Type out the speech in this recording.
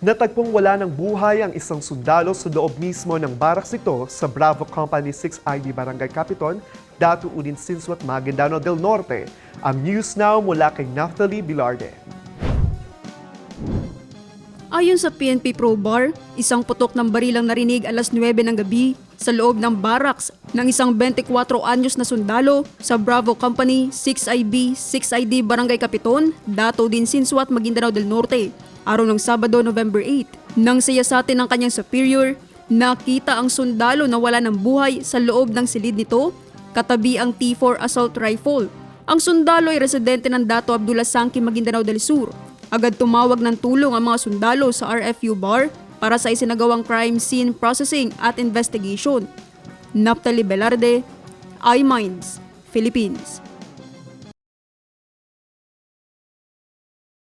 Natagpong wala ng buhay ang isang sundalo sa loob mismo ng barracks nito sa Bravo Company 6 ID Barangay Capiton, Datu Udin Sinswat, Maguindano del Norte. Ang news now mula kay Naftali Bilarde. Ayon sa PNP Pro Bar, isang putok ng barilang narinig alas 9 ng gabi sa loob ng barracks ng isang 24 anyos na sundalo sa Bravo Company 6IB 6ID Barangay Capiton, Dato din Sinswat, Maguindanao del Norte, araw ng Sabado, November 8. Nang siyasatin ng kanyang superior, nakita ang sundalo na wala ng buhay sa loob ng silid nito, katabi ang T4 assault rifle. Ang sundalo ay residente ng Dato Abdullah Sangki, Maguindanao del Sur. Agad tumawag ng tulong ang mga sundalo sa RFU bar para sa isinagawang crime scene processing at investigation. Naptali Velarde, iMinds, Philippines.